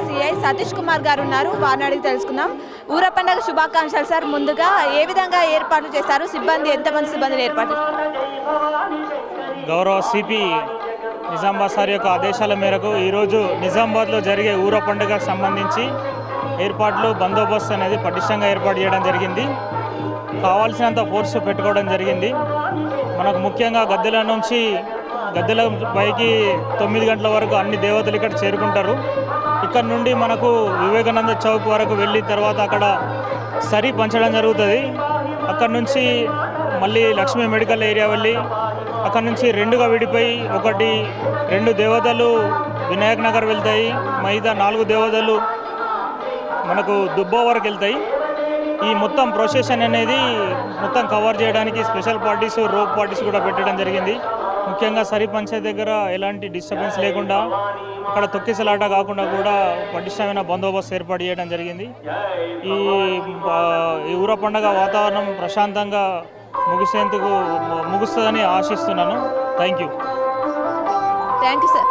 CI Satish Kumar గారు ఉన్నారు. వారిని అడిగి తెలుసుకుందాం. ఊర పండుగ శుభాకాంక్షలు సార్. ముందుగా ఏ విధంగా ఏర్పాట్లు చేశారు? సిబ్బంది ఎంతమంది సిబ్బందిని ఏర్పాటు గౌరవ సిపి నిజామాబాద్ సార్ యొక్క ఆదేశాల మేరకు ఈరోజు నిజామాబాద్లో జరిగే ఊర పండుగకు సంబంధించి ఏర్పాట్లు బందోబస్తు అనేది పటిష్టంగా ఏర్పాటు చేయడం జరిగింది. కావాల్సినంత ఫోర్స్ పెట్టుకోవడం జరిగింది. మనకు ముఖ్యంగా గద్దెల నుంచి గద్దెల పైకి తొమ్మిది గంటల వరకు అన్ని దేవతలు ఇక్కడ చేరుకుంటారు. ఇక్కడ నుండి మనకు వివేకానంద చౌక్ వరకు వెళ్ళిన తర్వాత అక్కడ సరి పంచడం జరుగుతుంది. అక్కడ నుంచి మళ్ళీ లక్ష్మీ మెడికల్ ఏరియా వెళ్ళి అక్కడ నుంచి రెండుగా విడిపోయి ఒకటి రెండు దేవతలు వినాయక్ నగర్ వెళ్తాయి. మిగతా నాలుగు దేవతలు మనకు దుబ్బా వరకు వెళ్తాయి. ఈ మొత్తం ప్రొసెషన్ అనేది మొత్తం కవర్ చేయడానికి స్పెషల్ పార్టీస్ రోప్ పార్టీస్ కూడా పెట్టడం జరిగింది. ముఖ్యంగా సరి పంచాయత్ దగ్గర ఎలాంటి డిస్టర్బెన్స్ లేకుండా అక్కడ తొక్కిసలాట కాకుండా కూడా పటిష్టమైన బందోబస్తు ఏర్పాటు చేయడం జరిగింది. ఈ ఈ ఊర పండగ వాతావరణం ప్రశాంతంగా ముగిసేందుకు ముగుస్తుందని ఆశిస్తున్నాను. Thank you thank you sir